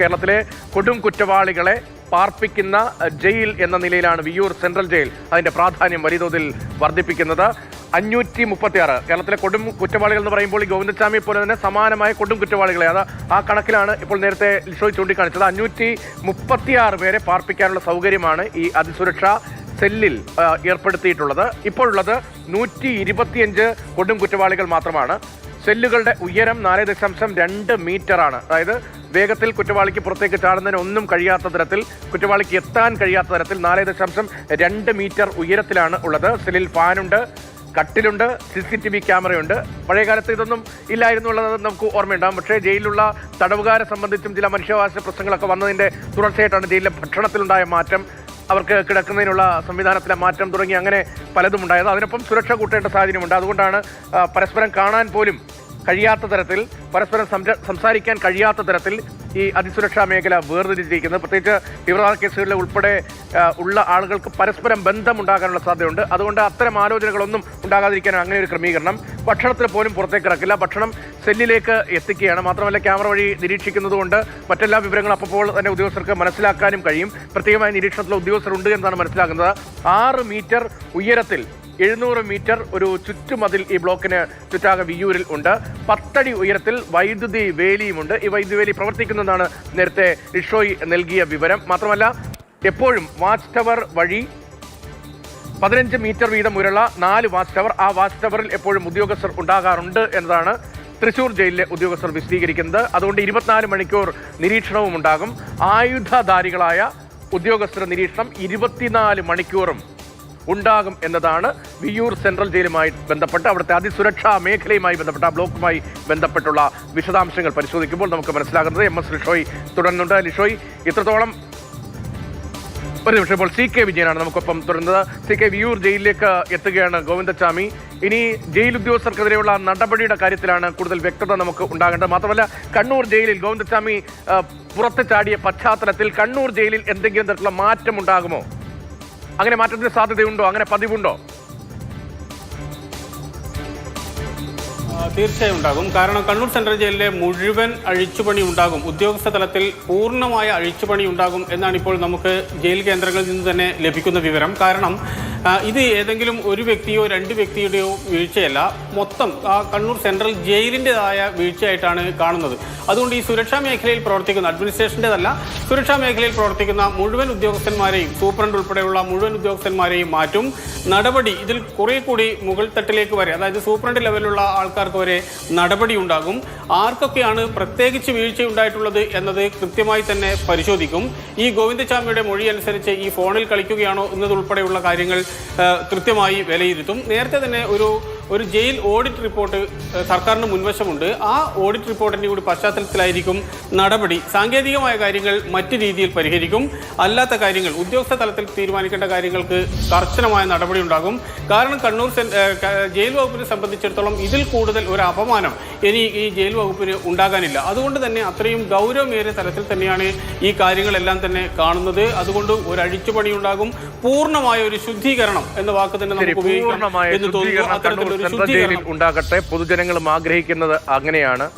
കേരളത്തിലെ കൊടും കുറ്റവാളികളെ പാർപ്പിക്കുന്ന ജയിൽ എന്ന നിലയിലാണ് വിയൂർ സെൻട്രൽ ജയിൽ അതിന്റെ പ്രാധാന്യം വലിയ തോതിൽ വർദ്ധിപ്പിക്കുന്നത്. അഞ്ഞൂറ്റി മുപ്പത്തി ആറ് കേരളത്തിലെ കൊടും കുറ്റവാളികൾ എന്ന് പറയുമ്പോൾ ഈ ഗോവിന്ദസ്വാമിയെ പോലെ തന്നെ സമാനമായ കൊടും കുറ്റവാളികളെ. അത് ആ കണക്കിലാണ് ഇപ്പോൾ നേരത്തെ ലിഷോയ് ചൂണ്ടിക്കാണിച്ചത്. അഞ്ഞൂറ്റി മുപ്പത്തിയാറ് പേരെ പാർപ്പിക്കാനുള്ള സൗകര്യമാണ് ഈ അതിസുരക്ഷാ സെല്ലിൽ ഏർപ്പെടുത്തിയിട്ടുള്ളത്. ഇപ്പോഴുള്ളത് നൂറ്റി ഇരുപത്തിയഞ്ച് കൊടും കുറ്റവാളികൾ മാത്രമാണ്. സെല്ലുകളുടെ ഉയരം നാല് ദശാംശം രണ്ട് മീറ്റർ ആണ്. അതായത് വേഗത്തിൽ കുറ്റവാളിക്ക് പുറത്തേക്ക് ചാടുന്നതിന് ഒന്നും കഴിയാത്ത തരത്തിൽ കുറ്റവാളിക്ക് എത്താൻ കഴിയാത്ത തരത്തിൽ നാല് ദശാംശം രണ്ട് മീറ്റർ ഉയരത്തിലാണ് ഉള്ളത്. സെല്ലിൽ ഫാനുണ്ട് കട്ടിലുണ്ട് സി സി ടി വി ക്യാമറയുണ്ട്. പഴയകാലത്ത് ഇതൊന്നും ഇല്ലായിരുന്നു ഉള്ളത് നമുക്ക് ഓർമ്മയുണ്ടാകും പക്ഷേ ജയിലിലുള്ള തടവുകാരെ സംബന്ധിച്ചും ചില മനുഷ്യാവകാശ പ്രശ്നങ്ങളൊക്കെ വന്നതിന്റെ തുടർച്ചയായിട്ടാണ് ജയിലിലെ ഭക്ഷണത്തിലുണ്ടായ മാറ്റം അവർക്ക് കിടക്കുന്നതിനുള്ള സംവിധാനത്തിലെ മാറ്റം തുടങ്ങി അങ്ങനെ പലതും ഉണ്ടായത് അതിനൊപ്പം സുരക്ഷ കൂട്ടേണ്ട സാഹചര്യമുണ്ട്. അതുകൊണ്ടാണ് പരസ്പരം കാണാൻ പോലും കഴിയാത്ത തരത്തിൽ പരസ്പരം സംസാരിക്കാൻ കഴിയാത്ത തരത്തിൽ ഈ അതിസുരക്ഷാ മേഖല വേർതിരിച്ചിരിക്കുന്നത്. പ്രത്യേകിച്ച് തീവ്രവാദ കേസുകളിൽ ഉൾപ്പെടെ ഉള്ള ആളുകൾക്ക് പരസ്പരം ബന്ധമുണ്ടാകാനുള്ള സാധ്യതയുണ്ട്. അതുകൊണ്ട് അത്തരം ആലോചനകളൊന്നും ഉണ്ടാകാതിരിക്കാനാണ് അങ്ങനെ ഒരു ക്രമീകരണം ഭക്ഷണത്തിന് പോലും പുറത്തേക്ക് ഇറക്കില്ല. ഭക്ഷണം സെല്ലിലേക്ക് എത്തിക്കുകയാണ്. മാത്രമല്ല ക്യാമറ വഴി നിരീക്ഷിക്കുന്നതുകൊണ്ട് മറ്റെല്ലാ വിവരങ്ങളും അപ്പോൾ തന്നെ ഉദ്യോഗസ്ഥർക്ക് മനസ്സിലാക്കാനും കഴിയും. പ്രത്യേകമായ നിരീക്ഷണത്തിലെ ഉദ്യോഗസ്ഥരുണ്ട് എന്നാണ് മനസ്സിലാക്കുന്നത് ആറ് മീറ്റർ ഉയരത്തിൽ എഴുന്നൂറ് മീറ്റർ ഒരു ചുറ്റുമതിൽ ഈ ബ്ലോക്കിന് ചുറ്റാകെ വിയൂരിൽ ഉണ്ട്. പത്തടി ഉയരത്തിൽ വൈദ്യുതി വേലിയുമുണ്ട്. ഈ വൈദ്യുതി വേലി പ്രവർത്തിക്കുന്നതാണ് നേരത്തെ ലിഷോയ് നൽകിയ വിവരം. മാത്രമല്ല എപ്പോഴും വാച്ച് ടവർ വഴി പതിനഞ്ച് മീറ്റർ വീതം ഉയരുള്ള നാല് വാച്ച് ടവർ ആ വാച്ച് ടവറിൽ എപ്പോഴും ഉദ്യോഗസ്ഥർ ഉണ്ടാകാറുണ്ട് എന്നതാണ് തൃശൂർ ജയിലിലെ ഉദ്യോഗസ്ഥർ വിശദീകരിക്കുന്നത്. അതുകൊണ്ട് ഇരുപത്തിനാല് മണിക്കൂർ നിരീക്ഷണവും ഉണ്ടാകും ആയുധധാരികളായ ഉദ്യോഗസ്ഥരുടെ നിരീക്ഷണം ഇരുപത്തിനാല് മണിക്കൂറും ഉണ്ടാകും എന്നതാണ് വിയൂർ സെൻട്രൽ ജയിലുമായി ബന്ധപ്പെട്ട് അവിടുത്തെ അതിസുരക്ഷാ മേഖലയുമായി ബന്ധപ്പെട്ട ബ്ലോക്കുമായി ബന്ധപ്പെട്ടുള്ള വിശദാംശങ്ങൾ പരിശോധിക്കുമ്പോൾ നമുക്ക് മനസ്സിലാകുന്നത് എം എസ് ലിഷോയ് തുടരുന്നുണ്ട് ലിഷോയ് ഇത്രത്തോളം ഒരു നിമിഷം ഇപ്പോൾ സി കെ വിജയനാണ് നമുക്കൊപ്പം തുടരുന്നത്. സി കെ വിയൂർ ജയിലിലേക്ക് എത്തുകയാണ് ഗോവിന്ദസ്വാമി ഇനി ജയിൽ ഉദ്യോഗസ്ഥർക്കെതിരെയുള്ള നടപടിയുടെ കാര്യത്തിലാണ് കൂടുതൽ വ്യക്തത നമുക്ക് ഉണ്ടാകേണ്ടത്. മാത്രമല്ല കണ്ണൂർ ജയിലിൽ ഗോവിന്ദസ്വാമി ആ, പുറത്ത് ചാടിയ പശ്ചാത്തലത്തിൽ കണ്ണൂർ ജയിലിൽ എന്തെങ്കിലും തരത്തിലുള്ള മാറ്റം ഉണ്ടാകുമോ അങ്ങനെ മാറ്റത്തിന് സാധ്യതയുണ്ടോ? അങ്ങനെ പതിവുണ്ടോ? തീർച്ചയായും ഉണ്ടാകും കാരണം കണ്ണൂർ സെൻട്രൽ ജയിലിലെ മുഴുവൻ അഴിച്ചുപണി ഉണ്ടാകും. ഉദ്യോഗസ്ഥ തലത്തിൽ പൂർണമായ അഴിച്ചുപണി ഉണ്ടാകും എന്നാണ് ഇപ്പോൾ നമുക്ക് ജയിൽ കേന്ദ്രങ്ങളിൽ നിന്ന് തന്നെ ലഭിക്കുന്ന വിവരം. കാരണം ഇത് ഏതെങ്കിലും ഒരു വ്യക്തിയോ രണ്ട് വ്യക്തിയുടെയോ വീഴ്ചയല്ല. മൊത്തം ആ കണ്ണൂർ സെൻട്രൽ ജയിലിന്റെതായ വീഴ്ചയായിട്ടാണ് കാണുന്നത്. അതുകൊണ്ട് ഈ സുരക്ഷാ മേഖലയിൽ പ്രവർത്തിക്കുന്ന അഡ്മിനിസ്ട്രേഷന്റെതല്ല സുരക്ഷാ മേഖലയിൽ പ്രവർത്തിക്കുന്ന മുഴുവൻ ഉദ്യോഗസ്ഥന്മാരെയും സൂപ്രണ്ട് ഉൾപ്പെടെയുള്ള മുഴുവൻ ഉദ്യോഗസ്ഥന്മാരെയും മാറ്റും. നടപടി ഇതിൽ കുറെ കൂടി മുകൾ തട്ടിലേക്ക് വരെ അതായത് സൂപ്രണ്ട് ലെവലിലുള്ള ആൾക്കാർക്ക് വരെ നടപടി ഉണ്ടാകും ആർക്കൊക്കെയാണ് പ്രത്യേകിച്ച് വീഴ്ച ഉണ്ടായിട്ടുള്ളത് എന്നത് കൃത്യമായി തന്നെ പരിശോധിക്കും. ഈ ഗോവിന്ദചാമിയുടെ മൊഴി അനുസരിച്ച് ഈ ഫോണിൽ കളിക്കുകയാണോ എന്നതുൾപ്പെടെയുള്ള കാര്യങ്ങൾ കൃത്യമായി വിലയിരുത്തും. നേരത്തെ തന്നെ ഒരു ഒരു ജയിൽ ഓഡിറ്റ് റിപ്പോർട്ട് സർക്കാരിന് മുൻവശമുണ്ട്. ആ ഓഡിറ്റ് റിപ്പോർട്ടിന്റെ കൂടി പശ്ചാത്തലത്തിലായിരിക്കും നടപടി. സാങ്കേതികമായ കാര്യങ്ങൾ മറ്റു രീതിയിൽ പരിഹരിക്കും. അല്ലാത്ത കാര്യങ്ങൾ ഉദ്യോഗസ്ഥ തലത്തിൽ തീരുമാനിക്കേണ്ട കാര്യങ്ങൾക്ക് കർശനമായ നടപടി ഉണ്ടാകും. കാരണം കണ്ണൂർ സെൻ- ജയിൽ വകുപ്പിനെ സംബന്ധിച്ചിടത്തോളം ഇതിൽ കൂടുതൽ ഒരു അപമാനം ഇനി ഈ ജയിൽ വകുപ്പിന് ഉണ്ടാകാനില്ല. അതുകൊണ്ട് തന്നെ അത്രയും ഗൗരവമേറിയ തലത്തിൽ തന്നെയാണ് ഈ കാര്യങ്ങളെല്ലാം തന്നെ കാണുന്നത്. അതുകൊണ്ട് ഒരു അഴിച്ചുപണി ഉണ്ടാകും പൂർണമായ ഒരു ശുദ്ധീകരണം എന്ന വാക്ക് തന്നെ നമുക്ക് ഉപയോഗിക്കാം എന്ന് തോന്നുന്നു. അത്തരത്തിലൊരു സെൻട്രൽ ജയിലിൽ ഉണ്ടാകട്ടെ. പൊതുജനങ്ങളും ആഗ്രഹിക്കുന്നത് അങ്ങനെയാണ്.